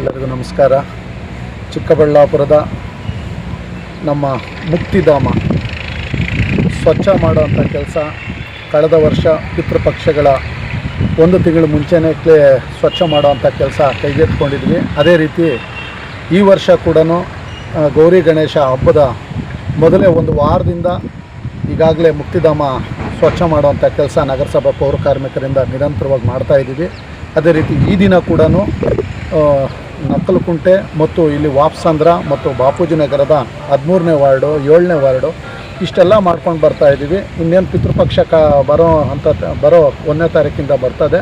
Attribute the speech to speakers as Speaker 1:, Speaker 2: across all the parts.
Speaker 1: ಎಲ್ಲರಿಗೂ ನಮಸ್ಕಾರ. ಚಿಕ್ಕಬಳ್ಳಾಪುರದ ನಮ್ಮ ಮುಕ್ತಿಧಾಮ ಸ್ವಚ್ಛ ಮಾಡುವಂಥ ಕೆಲಸ ಕಳೆದ ವರ್ಷ ಪಿತೃಪಕ್ಷಗಳ ಒಂದು ತಿಂಗಳು ಮುಂಚೆನೇ ಕ್ಲೇ ಸ್ವಚ್ಛ ಮಾಡುವಂಥ ಕೆಲಸ ಕೈಗೆತ್ಕೊಂಡಿದ್ವಿ ಅದೇ ರೀತಿ ಈ ವರ್ಷ ಕೂಡ ಗೌರಿ ಗಣೇಶ ಹಬ್ಬದ ಮೊದಲೇ ಒಂದು ವಾರದಿಂದ ಈಗಾಗಲೇ ಮುಕ್ತಿಧಾಮ ಸ್ವಚ್ಛ ಮಾಡುವಂಥ ಕೆಲಸ ನಗರಸಭಾ ಪೌರ ಕಾರ್ಮಿಕರಿಂದ ನಿರಂತರವಾಗಿ ಮಾಡ್ತಾ ಇದ್ದೀವಿ. ಅದೇ ರೀತಿ ಈ ದಿನ ಕೂಡ ನಕ್ಕಲಕುಂಟೆ ಮತ್ತು ಇಲ್ಲಿ ವಾಪ್ಸಂದ್ರ ಮತ್ತು ಬಾಪೂಜಿ ನಗರದ ಹದಿಮೂರನೇ ವಾರ್ಡು, ಏಳನೇ ವಾರ್ಡು ಇಷ್ಟೆಲ್ಲ ಮಾಡ್ಕೊಂಡು ಬರ್ತಾ ಇದ್ದೀವಿ. ಇನ್ನೇನು ಪಿತೃಪಕ್ಷ ಕ, ಬರೋ ಅಂತ ಬರೋ ಒಂದನೇ ತಾರೀಕಿಂದ ಬರ್ತದೆ.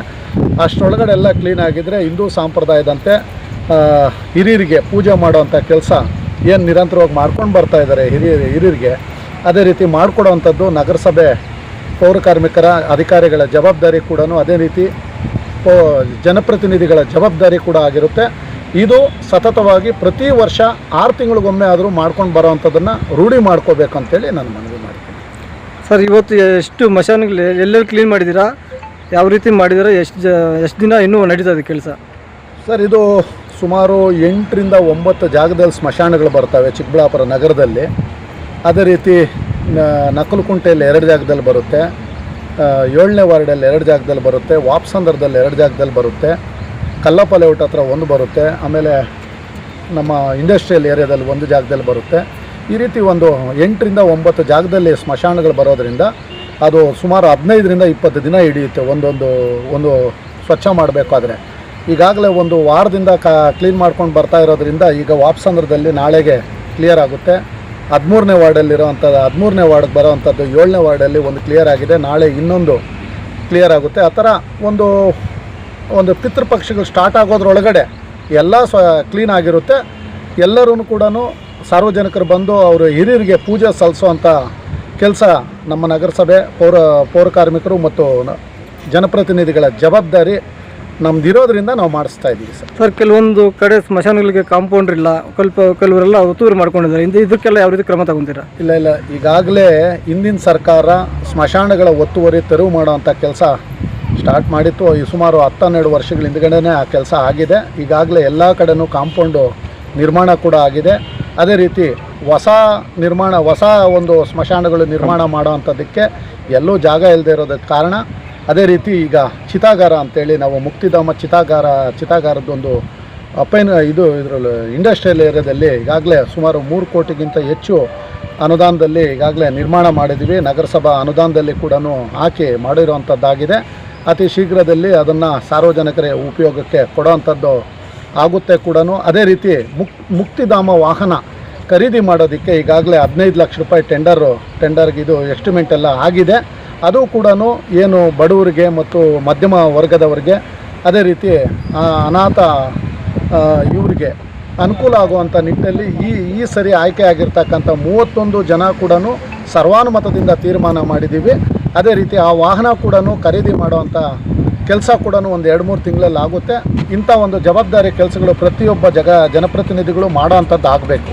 Speaker 1: ಅಷ್ಟರೊಳಗಡೆ ಎಲ್ಲ ಕ್ಲೀನ್ ಆಗಿದ್ದರೆ ಹಿಂದೂ ಸಂಪ್ರದಾಯದಂತೆ ಹಿರಿಯರಿಗೆ ಪೂಜೆ ಮಾಡೋವಂಥ ಕೆಲಸ ಏನು ನಿರಂತರವಾಗಿ ಮಾಡ್ಕೊಂಡು ಬರ್ತಾ ಇದ್ದಾರೆ ಹಿರಿಯ, ಹಿರಿಯರಿಗೆ. ಅದೇ ರೀತಿ ಮಾಡಿಕೊಡೋವಂಥದ್ದು ನಗರಸಭೆ ಪೌರ ಕಾರ್ಮಿಕರ ಅಧಿಕಾರಿಗಳ ಜವಾಬ್ದಾರಿ ಕೂಡ ಅದೇ ರೀತಿ ಜನಪ್ರತಿನಿಧಿಗಳ ಜವಾಬ್ದಾರಿ ಕೂಡ ಆಗಿರುತ್ತೆ. ಇದು ಸತತವಾಗಿ ಪ್ರತಿ ವರ್ಷ ಆರು ತಿಂಗಳಿಗೊಮ್ಮೆ ಆದರೂ ಮಾಡ್ಕೊಂಡು ಬರೋವಂಥದ್ದನ್ನು ರೂಢಿ ಮಾಡ್ಕೋಬೇಕಂತೇಳಿ ನಾನು ಮನವಿ ಮಾಡ್ತೀನಿ.
Speaker 2: ಸರ್ ಇವತ್ತು ಎಷ್ಟು ಮಶಾನ್ಗಳು ಎಲ್ಲೆಲ್ಲಿ ಕ್ಲೀನ್ ಮಾಡಿದ್ದೀರಾ? ಯಾವ ರೀತಿ ಮಾಡಿದ್ದೀರಾ? ಎಷ್ಟು ಜ ಎಷ್ಟು ದಿನ ಇನ್ನೂ ನಡೀತದೆ ಕೆಲಸ?
Speaker 1: ಸರ್ ಇದು ಸುಮಾರು ಎಂಟರಿಂದ ಒಂಬತ್ತು ಜಾಗದಲ್ಲಿ ಸ್ಮಶಾನಗಳು ಬರ್ತವೆ ಚಿಕ್ಕಬಳ್ಳಾಪುರ ನಗರದಲ್ಲಿ. ಅದೇ ರೀತಿ ನಕಲುಕುಂಟೆಯಲ್ಲಿ ಎರಡು ಜಾಗದಲ್ಲಿ ಬರುತ್ತೆ. ಏಳನೇ ವಾರ್ಡಲ್ಲಿ ಎರಡು ಜಾಗದಲ್ಲಿ ಬರುತ್ತೆ ವಾಪ್ಸಂದರದಲ್ಲಿ ಎರಡು ಜಾಗದಲ್ಲಿ ಬರುತ್ತೆ ಕಲ್ಲಪ್ಪ ಲೇಔಟ್ ಹತ್ರ ಒಂದು ಬರುತ್ತೆ, ಆಮೇಲೆ ನಮ್ಮ ಇಂಡಸ್ಟ್ರಿಯಲ್ ಏರಿಯಾದಲ್ಲಿ ಒಂದು ಜಾಗದಲ್ಲಿ ಬರುತ್ತೆ. ಈ ರೀತಿ ಒಂದು ಎಂಟರಿಂದ ಒಂಬತ್ತು ಜಾಗದಲ್ಲಿ ಸ್ಮಶಾನಗಳು ಬರೋದರಿಂದ ಅದು ಸುಮಾರು ಹದಿನೈದರಿಂದ ಇಪ್ಪತ್ತು ದಿನ ಹಿಡಿಯುತ್ತೆ ಒಂದೊಂದು, ಒಂದು ಸ್ವಚ್ಛ ಮಾಡಬೇಕಾದ್ರೆ. ಈಗಾಗಲೇ ಒಂದು ವಾರದಿಂದ ಕ ಕ್ಲೀನ್ ಮಾಡ್ಕೊಂಡು ಬರ್ತಾ ಇರೋದ್ರಿಂದ ಈಗ ವಾಪ್ಸಂದ್ರದಲ್ಲಿ ನಾಳೆಗೆ ಕ್ಲಿಯರ್ ಆಗುತ್ತೆ. ಹದಿಮೂರನೇ ವಾರ್ಡಲ್ಲಿರೋವಂಥದ್ದು, ಹದಿಮೂರನೇ ವಾರ್ಡ್ಗೆ ಬರೋವಂಥದ್ದು ಏಳನೇ ವಾರ್ಡಲ್ಲಿ ಒಂದು ಕ್ಲಿಯರ್ ಆಗಿದೆ. ನಾಳೆ ಇನ್ನೊಂದು ಕ್ಲಿಯರ್ ಆಗುತ್ತೆ. ಆ ಥರ ಒಂದು ಒಂದು ಪಿತೃಪಕ್ಷಗಳು ಸ್ಟಾರ್ಟ್ ಆಗೋದ್ರೊಳಗಡೆ ಎಲ್ಲ ಸ್ವ ಕ್ಲೀನ್ ಆಗಿರುತ್ತೆ. ಎಲ್ಲರೂ ಕೂಡ ಸಾರ್ವಜನಿಕರು ಬಂದು ಅವರು ಹಿರಿಯರಿಗೆ ಪೂಜೆ ಸಲ್ಲಿಸುವಂಥ ಕೆಲಸ ನಮ್ಮ ನಗರಸಭೆ ಪೌರ ಪೌರ ಕಾರ್ಮಿಕರು ಮತ್ತು ಜನಪ್ರತಿನಿಧಿಗಳ ಜವಾಬ್ದಾರಿ ನಮ್ದಿರೋದ್ರಿಂದ ನಾವು ಮಾಡಿಸ್ತಾ ಇದ್ದೀವಿ ಸರ್.
Speaker 2: ಸರ್ ಕೆಲವೊಂದು ಕಡೆ ಸ್ಮಶಾನಗಳಿಗೆ ಕಾಂಪೌಂಡ್ ಇಲ್ಲ ಸ್ವಲ್ಪ ಕೆಲವರೆಲ್ಲ ಒತ್ತುವರಿ ಮಾಡ್ಕೊಂಡಿದ್ದಾರೆ. ಇಂದ ಇದಕ್ಕೆಲ್ಲ ಯಾವ ರೀತಿ ಕ್ರಮ ತಗೊಂತೀರಾ?
Speaker 1: ಇಲ್ಲ ಇಲ್ಲ. ಈಗಾಗಲೇ ಹಿಂದಿನ ಸರ್ಕಾರ ಸ್ಮಶಾನಗಳ ಒತ್ತುವರಿ ತೆರವು ಮಾಡುವಂಥ ಕೆಲಸ ಸ್ಟಾರ್ಟ್ ಮಾಡಿತ್ತು. ಈ ಸುಮಾರು ಹತ್ತನ್ನೆರಡು ವರ್ಷಗಳ ಹಿಂದ್ಗಡೆನೇ ಆ ಕೆಲಸ ಆಗಿದೆ. ಈಗಾಗಲೇ ಎಲ್ಲ ಕಡೆನೂ ಕಾಂಪೌಂಡು ನಿರ್ಮಾಣ ಕೂಡ ಆಗಿದೆ. ಅದೇ ರೀತಿ ಹೊಸ ನಿರ್ಮಾಣ ಹೊಸ ಒಂದು ಸ್ಮಶಾನಗಳು ನಿರ್ಮಾಣ ಮಾಡೋವಂಥದ್ದಕ್ಕೆ ಎಲ್ಲೂ ಜಾಗ ಇಲ್ಲದೆ ಇರೋದಕ್ಕೆ ಕಾರಣ ಅದೇ ರೀತಿ ಈಗ ಚಿತಾಗಾರ ಅಂತೇಳಿ ನಾವು ಮುಕ್ತಿಧಾಮ ಚಿತಾಗಾರ ಚಿತಾಗಾರದ್ದೊಂದು ಅಪೈನ್, ಇದು ಇದರಲ್ಲಿ ಇಂಡಸ್ಟ್ರಿಯಲ್ ಏರಿಯಾದಲ್ಲಿ ಈಗಾಗಲೇ ಸುಮಾರು ಮೂರು ಕೋಟಿಗಿಂತ ಹೆಚ್ಚು ಅನುದಾನದಲ್ಲಿ ಈಗಾಗಲೇ ನಿರ್ಮಾಣ ಮಾಡಿದ್ದೀವಿ. ನಗರಸಭಾ ಅನುದಾನದಲ್ಲಿ ಕೂಡ ಹಾಕಿ ಮಾಡಿರುವಂಥದ್ದಾಗಿದೆ. ಅತಿ ಶೀಘ್ರದಲ್ಲಿ ಅದನ್ನು ಸಾರ್ವಜನಿಕರ ಉಪಯೋಗಕ್ಕೆ ಕೊಡೋವಂಥದ್ದು ಆಗುತ್ತೆ ಕೂಡ ಅದೇ ರೀತಿ ಮುಕ್, ಮುಕ್ತಿಧಾಮ ವಾಹನ ಖರೀದಿ ಮಾಡೋದಕ್ಕೆ ಈಗಾಗಲೇ ಹದಿನೈದು ಲಕ್ಷ ರೂಪಾಯಿ ಟೆಂಡರು, ಟೆಂಡರ್ಗೆ ಇದು ಎಸ್ಟಿಮೇಟ್ ಎಲ್ಲ ಆಗಿದೆ. ಅದು ಕೂಡ ಏನು ಬಡವರಿಗೆ ಮತ್ತು ಮಧ್ಯಮ ವರ್ಗದವರಿಗೆ ಅದೇ ರೀತಿ ಅನಾಥ ಇವರಿಗೆ ಅನುಕೂಲ ಆಗುವಂಥ ನಿಟ್ಟಿನಲ್ಲಿ ಈ ಈ ಸರಿ ಆಯ್ಕೆ ಆಗಿರ್ತಕ್ಕಂಥ ಮೂವತ್ತೊಂದು ಜನ ಕೂಡ ಸರ್ವಾನುಮತದಿಂದ ತೀರ್ಮಾನ ಮಾಡಿದ್ದೀವಿ. ಅದೇ ರೀತಿ ಆ ವಾಹನ ಕೂಡ ಖರೀದಿ ಮಾಡುವಂಥ ಕೆಲಸ ಕೂಡ ಒಂದು ಎರಡು ಮೂರು ತಿಂಗಳಲ್ಲಿ ಆಗುತ್ತೆ. ಇಂಥ ಒಂದು ಜವಾಬ್ದಾರಿ ಕೆಲಸಗಳು ಪ್ರತಿಯೊಬ್ಬ ಜಗ, ಜನಪ್ರತಿನಿಧಿಗಳು ಮಾಡೋ ಅಂಥದ್ದು ಆಗಬೇಕು.